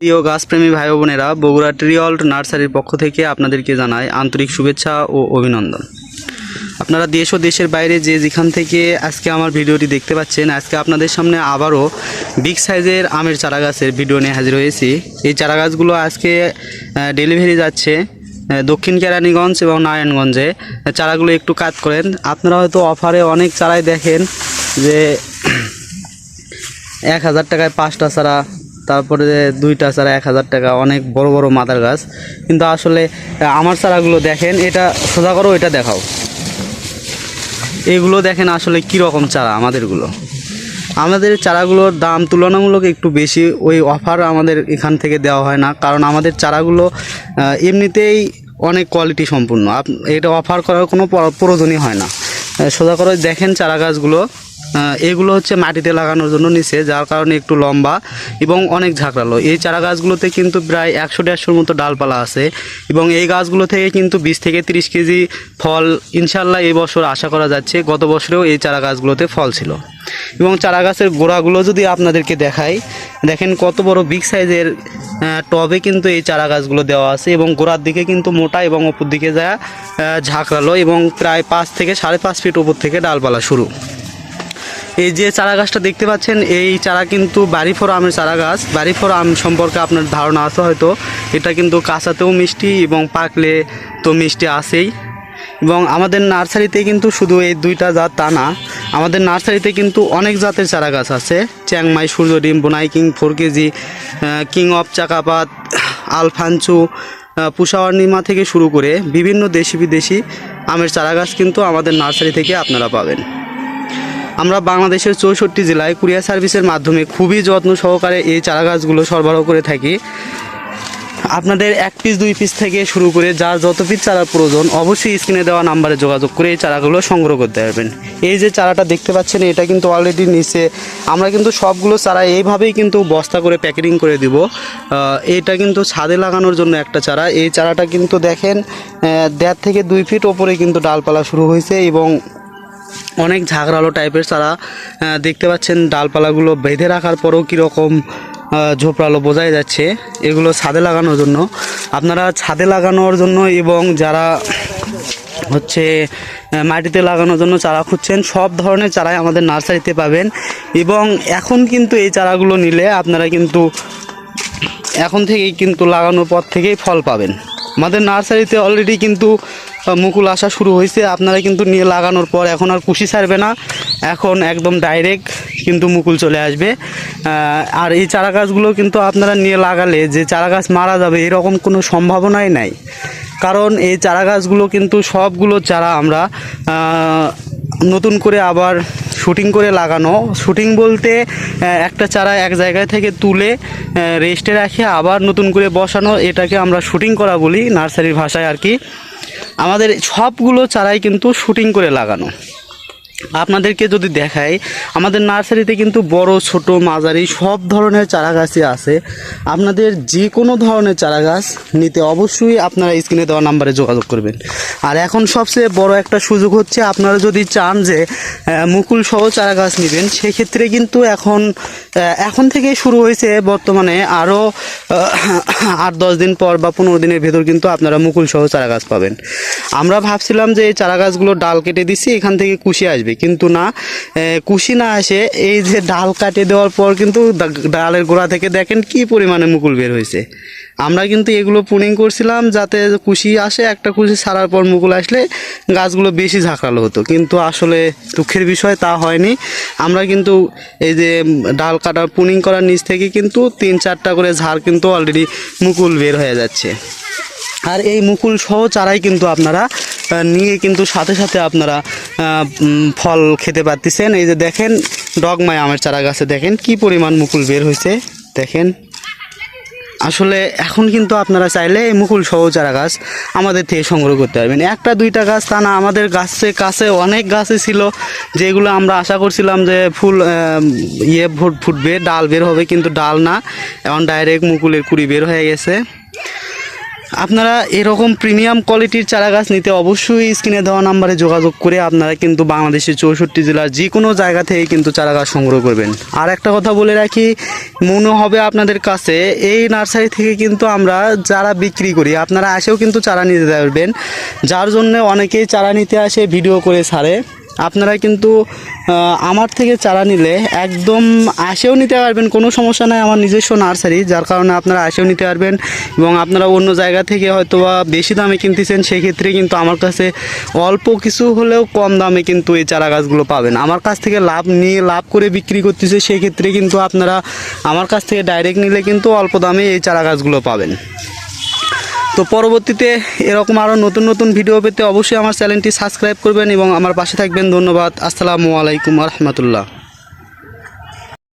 প্রিয় গাছপ্রেমী ভাই বোনেরা, বগুড়া ট্রিঅল্ট নার্সারির পক্ষ থেকে আপনাদেরকে জানাই আন্তরিক শুভেচ্ছা ও অভিনন্দন। আপনারা দেশ ও দেশের বাইরে যে যেখান থেকে আজকে আমার ভিডিওটি দেখতে পাচ্ছেন, আজকে আপনাদের সামনে আবারও বিগ সাইজের আমের চারা গাছের ভিডিও নিয়ে হাজির হয়েছি। এই চারা গাছগুলো আজকে ডেলিভারি যাচ্ছে দক্ষিণ কেরানীগঞ্জ এবং নারায়ণগঞ্জে। চারাগুলো একটু কাজ করেন। আপনারা হয়তো অফারে অনেক চারাই দেখেন যে এক হাজার টাকায় পাঁচটা চারা তারপরে দুইটা চারা এক হাজার টাকা, অনেক বড় বড় মাদার গাছ। কিন্তু আসলে, আমার চারাগুলো দেখেন, এটা সোজা করো এটা দেখাও। এগুলো দেখেন আসলে কী রকম চারা আমাদেরগুলো। আমাদের চারাগুলোর দাম তুলনামূলক একটু বেশি, ওই অফার আমাদের এখান থেকে দেওয়া হয় না। কারণ আমাদের চারাগুলো এমনিতেই অনেক কোয়ালিটি সম্পূর্ণ। এটা অফার করার কোনো প্র- প্রয়োজনই হয় না। সোজা করে দেখেন চারা গাছগুলো। এগুলো হচ্ছে মাটিতে লাগানোর জন্য নিচে, যার কারণে একটু লম্বা এবং অনেক ঝাঁকড়ালো। এই চারা গাছগুলোতে কিন্তু প্রায় একশো দেড়শোর মতো ডালপালা আছে এবং এই গাছগুলো থেকে কিন্তু বিশ থেকে তিরিশ কেজি ফল ইনশাল্লাহ এই বছর আশা করা যাচ্ছে গত বছরেও এই চারা গাছগুলোতে ফল ছিল। এবং চারা গাছের গোড়াগুলো যদি আপনাদেরকে দেখাই, দেখেন কত বড় বিগ সাইজের টবে কিন্তু এই চারা গাছগুলো দেওয়া আছে এবং গোড়ার দিকে কিন্তু মোটা এবং ওপর দিকে যা ঝাঁকড়ালো এবং প্রায় পাঁচ থেকে সাড়ে পাঁচ ফিট ওপর থেকে ডালপালা শুরু। এই যে চারা গাছটা দেখতে পাচ্ছেন, এই চারা কিন্তু বাড়িফোর আমের চারা গাছ। বাড়িফোর আম সম্পর্কে আপনার ধারণা আছে হয়তো। এটা কিন্তু কাঁচাতেও মিষ্টি এবং পাকলে তো মিষ্টি আসেই এবং আমাদের নার্সারিতে কিন্তু শুধু এই দুইটা জাত তা না, আমাদের নার্সারিতে কিন্তু অনেক জাতের চারা গাছ আছে। চ্যাংমাই সূর্য ডিম, বোনাই king, four KG king of চাকাপাত আলফানচু পুষাওয়ার নিমা থেকে শুরু করে বিভিন্ন দেশি বিদেশি আমের চারা গাছ কিন্তু আমাদের নার্সারি থেকে আপনারা পাবেন। আমরা বাংলাদেশের চৌষট্টি জেলায় কুরিয়ার সার্ভিসের মাধ্যমে খুবই যত্ন সহকারে এই চারা গাছগুলো সরবরাহ করে থাকি। আপনাদের এক পিস দুই পিস থেকে শুরু করে যার যত পিস চারার প্রয়োজন, অবশ্যই স্ক্রিনে দেওয়া নাম্বারে যোগাযোগ করে এই চারাগুলো সংগ্রহ করতে পারবেন। এই যে চারাটা দেখতে পাচ্ছেন, এটা কিন্তু অলরেডি নিচে। আমরা কিন্তু সবগুলো চারা এইভাবেই কিন্তু বস্তা করে প্যাকেটিং করে দিব। এটা কিন্তু ছাদে লাগানোর জন্য একটা চারা। এই চারাটা কিন্তু দেখেন দেড় থেকে দুই ফিট ওপরে কিন্তু ডালপালা শুরু হয়েছে এবং অনেক ঝাঁকড়ালো টাইপের চারা দেখতে পাচ্ছেন ডালপালাগুলো বেঁধে রাখার পরেও কীরকম ঝোপড়ালো বোঝাই যাচ্ছে। এগুলো ছাদে লাগানোর জন্য। আপনারা ছাদে লাগানোর জন্য এবং যারা হচ্ছে মাটিতে লাগানোর জন্য চারা খুঁজছেন, সব ধরনের চারাই আমাদের নার্সারিতে পাবেন। এবং এখন কিন্তু এই চারাগুলো নিলে আপনারা কিন্তু এখন থেকেই কিন্তু লাগানোর পর থেকেই ফল পাবেন। আমাদের নার্সারিতে অলরেডি কিন্তু মুকুল আসা শুরু হয়েছে। আপনারা কিন্তু নিয়ে লাগানোর পর এখন আর কুশি ছাড়বে না। এখন একদম ডাইরেক্ট কিন্তু মুকুল চলে আসবে। আর এই চারা গাছগুলো কিন্তু আপনারা নিয়ে লাগালে যে চারা গাছ মারা যাবে এরকম কোনো সম্ভাবনাই নাই। কারণ এই চারা গাছগুলো কিন্তু সবগুলো চারা আমরা নতুন করে আবার শুটিং করে লাগানো। শুটিং বলতে একটা চারা এক জায়গায় থেকে তুলে রেস্টে রাখে, আবার নতুন করে বসানো। এটাকে আমরা শুটিং করা বলি নার্সারির ভাষায় আর কি। আমাদের সবগুলো চারাই কিন্তু শুটিং করে লাগানো। আপনাদেরকে যদি দেখাই, আমাদের নার্সারিতে কিন্তু বড়, ছোট, মাঝারি সব ধরনের চারা গাছই আছে। আপনাদের যে কোনো ধরনের চারা গাছ নিতে অবশ্যই আপনারা স্ক্রিনে দেওয়া নাম্বারে যোগাযোগ করবেন। আর এখন সবচেয়ে বড় একটা সুযোগ হচ্ছে, আপনারা যদি চান যে মুকুল সহ চারা গাছ নেবেন, সেক্ষেত্রে কিন্তু এখন এখন থেকেই শুরু হয়েছে বর্তমানে আরও আট, দশ দিন পর বা পনেরো দিনের ভেতর কিন্তু আপনারা মুকুল সহ চারা গাছ পাবেন। আমরা ভাবছিলাম যে এই চারা গাছগুলো ডাল কেটে দিচ্ছি, এখান থেকে কুশি আসবে। কিন্তু না কুশি না আসে, এই যে ডাল কাটে দেওয়ার পর কিন্তু ডালের গোড়া থেকে দেখেন কি পরিমাণে মুকুল বের হয়েছে। আমরা কিন্তু এগুলো পুনিং করছিলাম যাতে কুশি আসে, একটা কুশি ছাড়ার পর মুকুল আসলে গাছগুলো বেশি ঝাঁকড়ালো হতো। কিন্তু আসলে দুঃখের বিষয়, তা হয়নি। আমরা কিন্তু এই যে ডাল কাটার পুনিং করার নিচ থেকে কিন্তু তিন চারটা করে ঝাড় কিন্তু অলরেডি মুকুল বের হয়ে যাচ্ছে। আর এই মুকুল সহ চারাই কিন্তু আপনারা নিয়ে কিন্তু সাথে সাথে আপনারা ফল খেতে পারতেছেন। এই যে দেখেন, ডগমায় আমের চারা গাছে দেখেন, কি পরিমাণ মুকুল বের হয়েছে। দেখেন, আসলে এখন কিন্তু আপনারা চাইলে মুকুল সহ চারা গাছ আমাদের থেকে সংগ্রহ করতে পারবেন। একটা, দুইটা গাছ তা না, আমাদের গাছে, কাছে অনেক গাছই ছিল, যেগুলো আমরা আশা করছিলাম যে ফুল ইয়ে ফুট, ফুটবে, ডাল বের হবে, কিন্তু ডাল না। এখন ডাইরেক্ট মুকুলের কুড়ি বের হয়ে গেছে। আপনারা এরকম প্রিমিয়াম কোয়ালিটির চারা গাছ নিতে অবশ্যই স্ক্রিনে দেওয়া নাম্বারে যোগাযোগ করে আপনারা কিন্তু বাংলাদেশের চৌষট্টি জেলার যে কোনো জায়গা থেকে কিন্তু চারা গাছ সংগ্রহ করবেন। আর একটা কথা বলে রাখি, মনে হবে আপনাদের কাছে, এই নার্সারি থেকে কিন্তু আমরা চারা বিক্রি করি। আপনারা আসেও কিন্তু চারা নিতে পারবেন। যার জন্য অনেকেই চারা নিতে আসে ভিডিও করে ছাড়ে। আপনারা কিন্তু আমার থেকে চারা নিলে একদম আসেও নিতে পারবেন, কোনো সমস্যা নাই আমার নিজস্ব নার্সারি, যার কারণে আপনারা আসেও নিতে পারবেন এবং আপনারা অন্য জায়গা থেকে হয়তো বা বেশি দামে কিনতেছেন, সেক্ষেত্রে কিন্তু আমার কাছে অল্প কিছু হলেও কম দামে কিন্তু এই চারা গাছগুলো পাবেন। আমার কাছ থেকে লাভ নিয়ে লাভ করে বিক্রি করতেছে, সেক্ষেত্রে কিন্তু আপনারা আমার কাছ থেকে ডাইরেক্ট নিলে কিন্তু অল্প দামে এই চারা গাছগুলো পাবেন। তো পরবর্তীতে এরকম আরও নতুন নতুন ভিডিও পেতে অবশ্যই আমার চ্যানেলটি সাবস্ক্রাইব করবেন এবং আমার পাশে থাকবেন। ধন্যবাদ। আসসালামু আলাইকুম রহমতুল্লাহ।